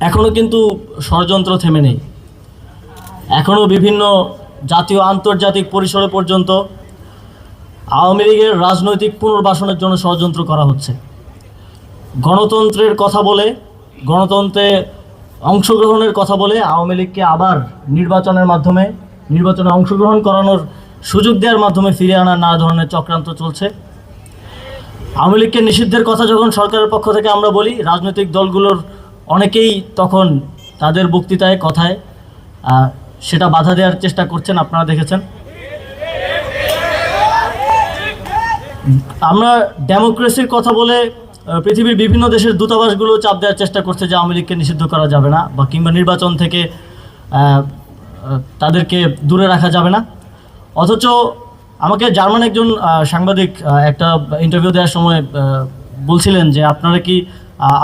এখনও কিন্তু ষড়যন্ত্র থেমে নেই। এখনও বিভিন্ন জাতীয় আন্তর্জাতিক পরিসরে পর্যন্ত আওয়ামী লীগের রাজনৈতিক পুনর্বাসনের জন্য ষড়যন্ত্র করা হচ্ছে। গণতন্ত্রের কথা বলে, গণতন্ত্রে অংশগ্রহণের কথা বলে আওয়ামী লীগকে আবার নির্বাচনের মাধ্যমে, নির্বাচনে অংশগ্রহণ করানোর সুযোগ দেওয়ার মাধ্যমে ফিরে আনার নানা ধরনের চক্রান্ত চলছে। আওয়ামী লীগকে নিষিদ্ধের কথা যখন সরকারের পক্ষ থেকে আমরা বলি, রাজনৈতিক দলগুলোর অনেকেই তখন তাদের বক্তৃতায়, কথায় সেটা বাধা দেওয়ার চেষ্টা করছেন, আপনারা দেখেছেন। আমরা ডেমোক্রেসির কথা বলে পৃথিবীর বিভিন্ন দেশের দূতাবাসগুলো চাপ দেওয়ার চেষ্টা করছে যে আওয়ামী লীগকে নিষিদ্ধ করা যাবে না বা কিংবা নির্বাচন থেকে তাদেরকে দূরে রাখা যাবে না। অথচ আমাকে জার্মান একজন সাংবাদিক একটা ইন্টারভিউ দেওয়ার সময় বলছিলেন যে, আপনারা কি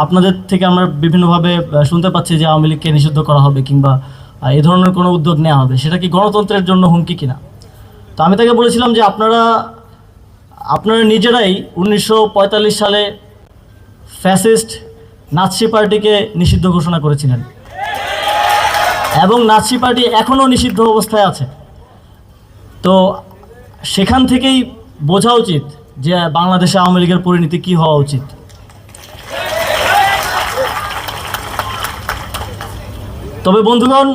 আপনাদের থেকে আমরা বিভিন্নভাবে শুনতে পাচ্ছি যে আওয়ামী লীগকে নিষিদ্ধ করা হবে কিংবা এ ধরনের কোনো উদ্যোগ নেওয়া হবে। সেটা কি গণতন্ত্রের জন্য হুমকি কিনা? তো আমি তাকে বলেছিলাম যে আপনারা আপনারা নিজেরাই উনিশশো পঁয়তাল্লিশ সালে ফ্যাসিস্ট নাৎসি পার্টিকে নিষিদ্ধ ঘোষণা করেছিলেন। এবং নাৎসি পার্টি এখনও নিষিদ্ধ অবস্থায় আছে। তো সেখান থেকেই বোঝা উচিত যে বাংলাদেশে আওয়ামী লীগের পরিণতি কী হওয়া উচিত। তবে বন্ধুগণ,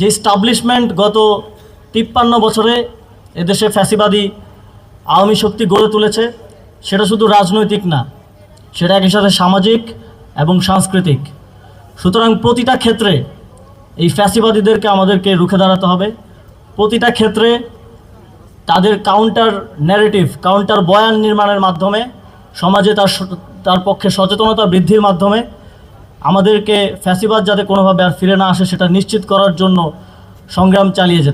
যে স্টাবলিশমেন্ট গত তিপ্পান্ন বছরে এদেশে ফ্যাসিবাদী আওয়ামী শক্তি গড়ে তুলেছে, সেটা শুধু রাজনৈতিক না, সেটা একই সাথে সামাজিক এবং সাংস্কৃতিক। সুতরাং প্রতিটা ক্ষেত্রে এই ফ্যাসিবাদীদেরকে আমাদেরকে রুখে দাঁড়াতে হবে। প্রতিটা ক্ষেত্রে তাদের কাউন্টার ন্যারেটিভ কাউন্টার বয়ান নির্মাণের মাধ্যমে, সমাজে তার তার পক্ষে সচেতনতা বৃদ্ধির মাধ্যমে আমাদেরকে ফ্যাসিবাদ যাতে কোনোভাবে আর ফিরে না আসে, সেটা নিশ্চিত করার জন্য সংগ্রাম চালিয়ে যেতে